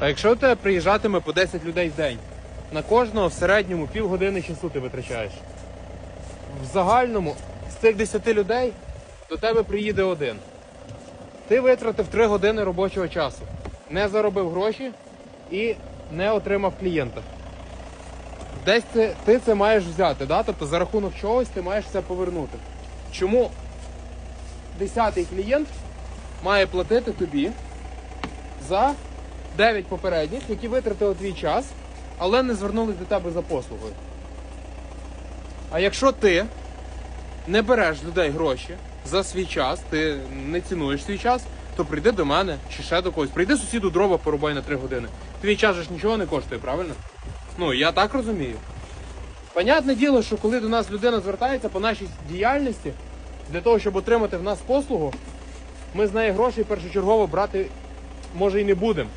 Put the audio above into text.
А якщо у тебе приїжджатиме по 10 людей в день, на кожного в середньому півгодини часу ти витрачаєш. В загальному з цих 10 людей до тебе приїде один. Ти витратив 3 години робочого часу, не заробив гроші і не отримав клієнта. Десь це, ти це маєш взяти, да? тобто за рахунок чогось ти маєш це повернути. Чому 10-й клієнт має платити тобі за 9 попередніх, які витратили твій час, але не звернулись до тебе за послугою. А якщо ти не береш людей гроші за свій час, ти не цінуєш свій час, то прийди до мене чи ще до когось. Прийди сусіду дрова порубай на 3 години. Твій час же ж нічого не коштує, правильно? Ну, я так розумію. Понятне діло, що коли до нас людина звертається по нашій діяльності, для того, щоб отримати в нас послугу, ми з неї грошей першочергово брати може і не будемо.